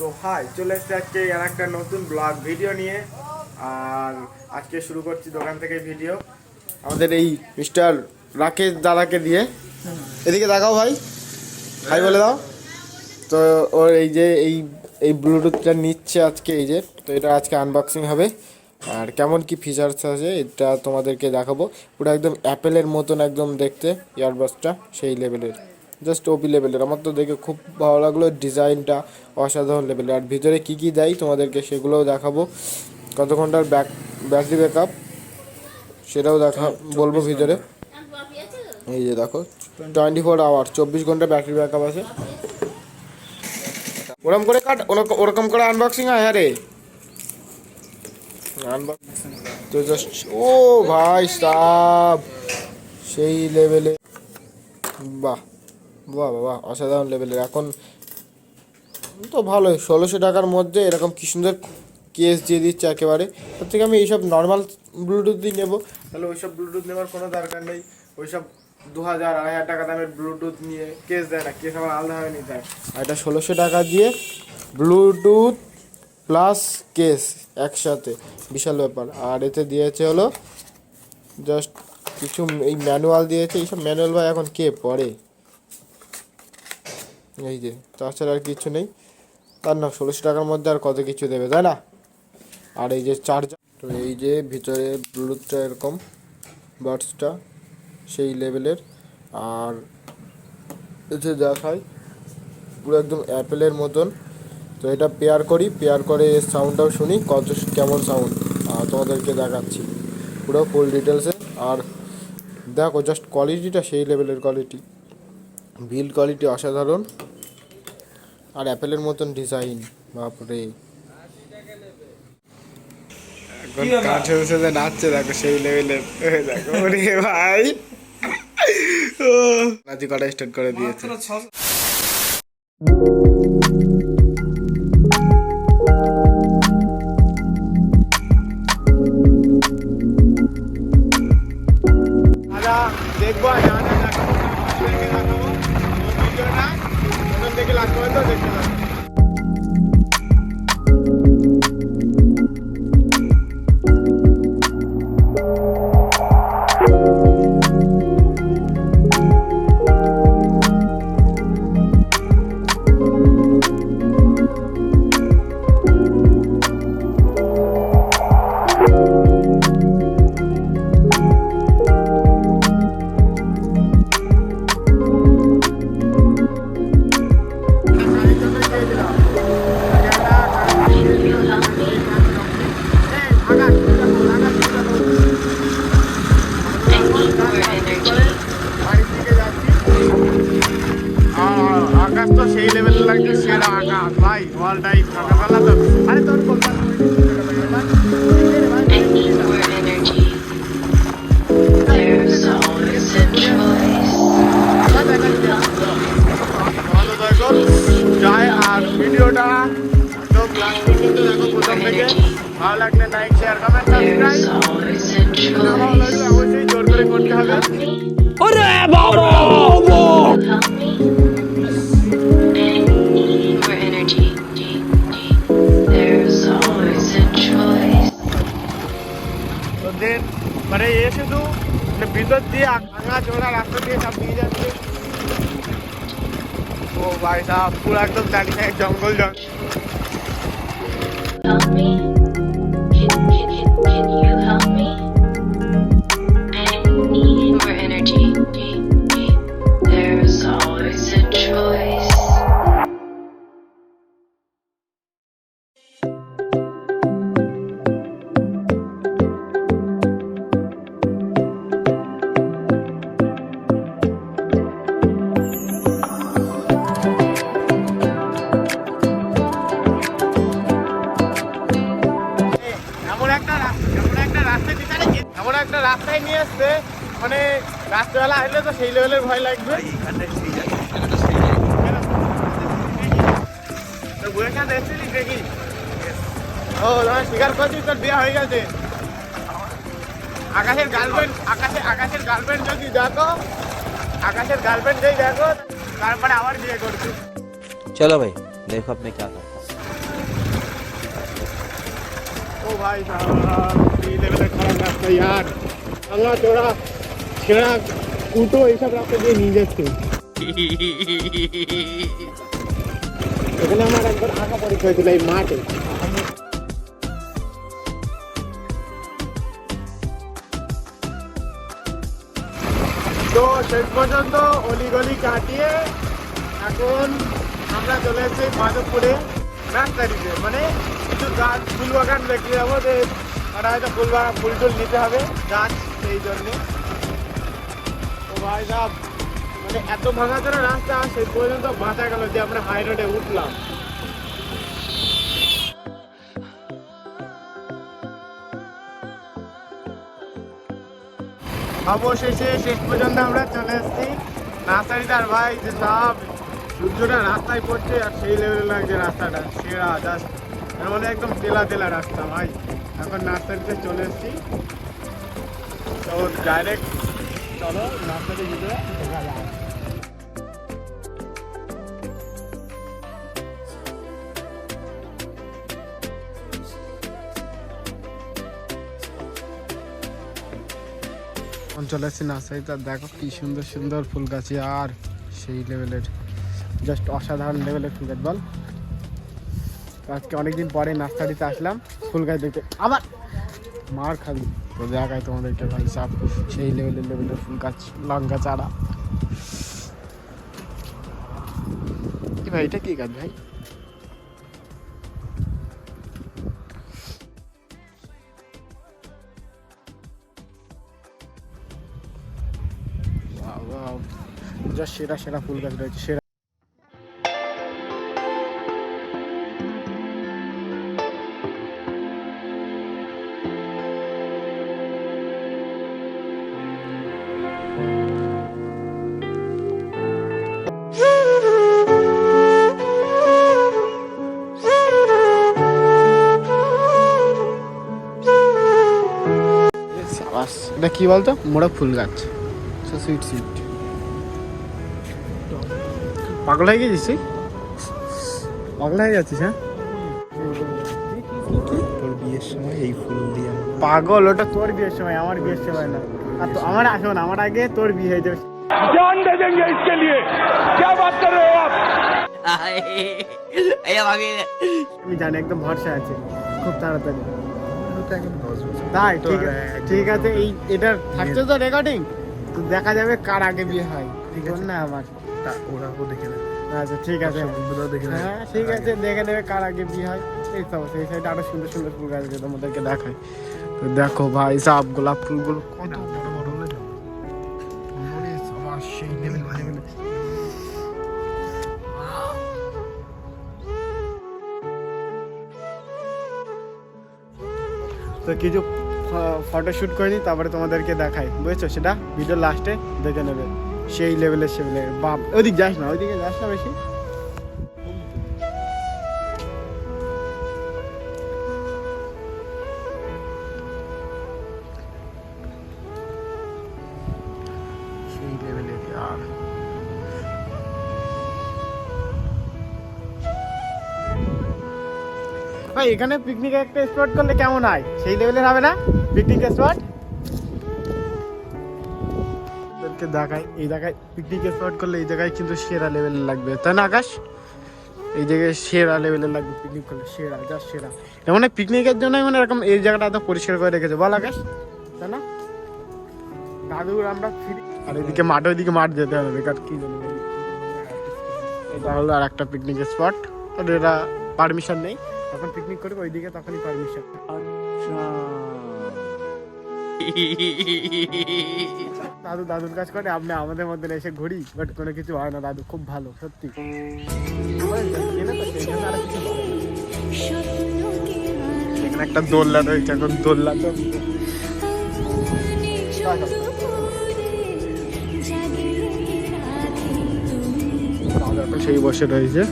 তো হাই, চলে এসেছে আজকে আর একটা নতুন ব্লগ ভিডিও নিয়ে। আর আজকে শুরু করছি দোকান থেকে ভিডিও। আমাদের এই মিস্টার রাকেশ দাদাকে দিয়ে। এদিকে দেখাও ভাই। ভাই বলে দাও। তো ওর এই যে এই এই ব্লুটুথটা নিচ্ছে আজকে এই যে, তো এটা আজকে আনবক্সিং হবে। আর কেমন কি ফিচার্স আছে এটা তোমাদেরকে দেখাবো। পুরো একদম অ্যাপেলের মতন একদম দেখতে ইয়ারবাসটা সেই লেভেলের জাস্ট ওপি লেভেলের আমার তো দেখে খুব ভালো লাগল ডিজাইনটা অসাধারণ লেভেলের আর ভিতরে কী কী দেয় তোমাদেরকে সেগুলোও দেখাবো। কত ঘণ্টার ব্যাক ব্যাটারি ব্যাকআপ সেটাও দেখা বলব ভিতরে। এই যে দেখো টোয়েন্টি ফোর আওয়ার চব্বিশ ঘণ্টা ব্যাটারি ব্যাকআপ আছে। ওরকম করে কাট ওরকম ওরকম করে আনবক্সিং হয় হ্যাঁ রে তো জাস্ট ও ভাই সাব সেই লেভেলে বাহ। বাহ বাহ অসাধারণ লেভেলের এখন তো ভালোই, ষোলোশো টাকার মধ্যে এরকম কি সুন্দর কেস দিয়ে দিচ্ছে একেবারে। তার থেকে আমি এইসব নর্মাল ব্লুটুথই নেব। তাহলে ওইসব ব্লুটুথ নেওয়ার কোনো দরকার নেই। ওইসব দু হাজার আড়াই হাজার টাকা দামের ব্লুটুথ নিয়ে কেস দেয় না। কেস আমার আলাদাভাবে নিতে হয় আর এটা ষোলোশো টাকা দিয়ে ব্লুটুথ প্লাস কেস একসাথে। বিশাল ব্যাপার। আর এতে দিয়েছে হলো জাস্ট কিছু এই ম্যানুয়াল দিয়েছে। এইসব ম্যানুয়াল ভাই এখন কে পড়ে? এই যে, তাছাড়া আর কিছু নেই। তার না, ষোলোশো টাকার মধ্যে আর কত কিছু দেবে, তাই না? আর এই যে চার্জার তো এই যে ভিতরে ব্লুটুথটা এরকম বাডসটা সেই লেভেলের আর যে দেখায় পুরো একদম অ্যাপেলের মতন। তো এটা পেয়ার করি পেয়ার করে সাউন্ডটাও শুনি, কত কেমন সাউন্ড তোমাদেরকে দেখাচ্ছি। পুরো ফুল ডিটেলসে আর দেখো জাস্ট কোয়ালিটিটা সেই লেভেলের কোয়ালিটি বিল্ড কোয়ালিটি অসাধারণ। আর অ্যাপেলের মতন ডিজাইন বাপরে। এখন সাথে নাচছে দেখো সেই লেভেলের দেখো ওরে ভাই। নাচি কটা স্টার্ট করে দিয়েছে। প্রথম থেকে লাস্ট আকাশ ভাই অল টাইম সকালবেলা তো আরে তোর Kolkata I need more energy. There's always a choice. ভালো থাকো জয় আর ভিডিওটা একদম লাস্ট পর্যন্ত দেখো প্রথম থেকে ভালো লাগলে লাইক শেয়ার কমেন্ট সাবস্ক্রাইব ভালো লাগলে অবশ্যই জোর করে করতে হবে Help me. ভিতর দিয়ে ভাঙা চোরা রাস্তা দিয়ে সব নিয়ে যাচ্ছে। ও ভাই সাহেব পুরো একদম দাঁড়িয়ে জঙ্গল জঙ্গল। মানে রাত্রেবেলা আসলে তো সেই লেভেলের ভয় লাগবে তো বইয়ের কাছে এসেছিলিস দেখি ও তোমার স্বীকার করছিস তোর বিয়ে হয়ে গেছে আকাশের গার্লফ্রেন্ড আকাশে আকাশের গার্লফ্রেন্ড যদি দেখো আকাশের গার্লফ্রেন্ড যদি দেখো তারপরে আবার বিয়ে করছি चलो भाई देखो अब मैं क्या करता हूँ দেখো ভাই সাহেব এই লেভেলে খারাপ রাস্তা ইয়ার চোরা কুটো এইসব রাস্তা দিয়ে নিয়ে যাচ্ছে। এখানে আমার একবার আঁকা পরীক্ষা হয়েছিল এই মাঠে। তো শেষ পর্যন্ত অলিগলি কাটিয়ে এখন আমরা চলে এসেছি মাধবপুরে নার্সারিতে মানে কিছু গাছ ফুল বাগান যাব, যে ওরা হয়তো ফুল বাগান ফুল টুল নিতে হবে গাছ সেই জন্যে। ভাই সাহেব মানে এত ভাঙা চড়া রাস্তা, সেই পর্যন্ত বাঁচা গেল যে আমরা হাই রোডে উঠলাম। অবশেষে শেষ পর্যন্ত আমরা চলে এসেছি। নার্সারিটার ভাই যে সব সূর্যটা রাস্তায় পড়ছে আর সেই লেভেলে লাগছে রাস্তাটা, সেরা জাস্ট মানে একদম তেলা তেলা রাস্তা ভাই। এখন নার্সারিতে চলে এসেছি। তো ডাইরেক্ট চলো নার্সারির ভিতরে নার্সারিতে। আর দেখো কি সুন্দর সুন্দর ফুল গাছ, আর সেই লেভেলের জাস্ট অসাধারণ লেভেলের ফুল গাছ, বল। আজকে অনেকদিন পরে নার্সারিতে আসলাম, ফুল গাছ দেখতে। আবার মার খাবি। তো দেখায় তোমাদেরকে ভাই, সাপ সেই লেভেলের লেভেলের ফুল গাছ লঙ্কা চারা ভাই, এটা কি গাছ ভাই? যা সেরা সেরা ফুল গাছ রয়েছে, সেরা এটা কি বলতো মোড়ক ফুল গাছ সুইট সুইট পাগল হয়ে গেছিস তুই পাগল হয়ে যাচ্ছিস হ্যাঁ তোর বিয়ের সময় এই ফুল দিয়ে আমার পাগল ওটা তোর বিয়ের সময় আমার বিয়ের সময় না আর তো আমার আসো না আমার আগে তোর বিয়ে হয়ে যাবে जान दे देंगे इसके लिए क्या बात कर रहे हो आप আয়া ভাবি আমি জানি একদম ভরসা আছে খুব তাড়াতাড়ি এখন দশ বছর তাই ঠিক আছে ঠিক আছে এই এটার থাকছে তো রেকর্ডিং তো দেখা যাবে কার আগে বিয়ে হয়। ঠিক আছে। না আমার তা ওরাও দেখে নেবে। আচ্ছা ঠিক আছে। বন্ধুরাও দেখে নেবে। হ্যাঁ ঠিক আছে দেখে নেবে কার আগে বিয়ে হয়। এই সব সেই সাইডে আরও সুন্দর সুন্দর ফুল গাছ তোমাদেরকে দেখাই। তো দেখো ভাই সব গোলাপ ফুলগুলো কত তো কিছু ফটো শ্যুট করে নিই তারপরে তোমাদেরকে দেখাই, বুঝেছ? সেটা ভিডিও লাস্টে দেখে নেবে। সেই লেভেলের সে বাপ ওইদিক যাস না, ওইদিকে যাস না বেশি। ভাই, এখানে পিকনিক একটা স্পট করলে কেমন হয়? সেই লেভেলের হবে না? পিকনিক স্পট দেখাই, এই জায়গায় স্পট করলে এই জায়গায় কিন্তু সেরা লেভেলের লাগবে। তাই এই জায়গায় সেরা লেভেলের লাগবে পিকনিক করলে। সেরা যা সেরা। এমন পিকনিকের মানে এরকম এই জায়গাটা এত পরিষ্কার করে রেখেছে। আকাশ। আমরা এদিকে ওইদিকে মাঠ যেতে হবে। কি এটা হলো আর একটা স্পট পারমিশন নেই। যখন পিকনিক করবে ওইদিকে তখনই পারমিশন দাদু দাদুর কাজ করে আপনি আমাদের মধ্যে এসে ঘুরি বাট কোনো কিছু হয় না দাদু খুব ভালো সত্যি। এখানে একটা দোলনা রয়েছে এখন দোলনা তো। এখন সেই বসে রয়েছে।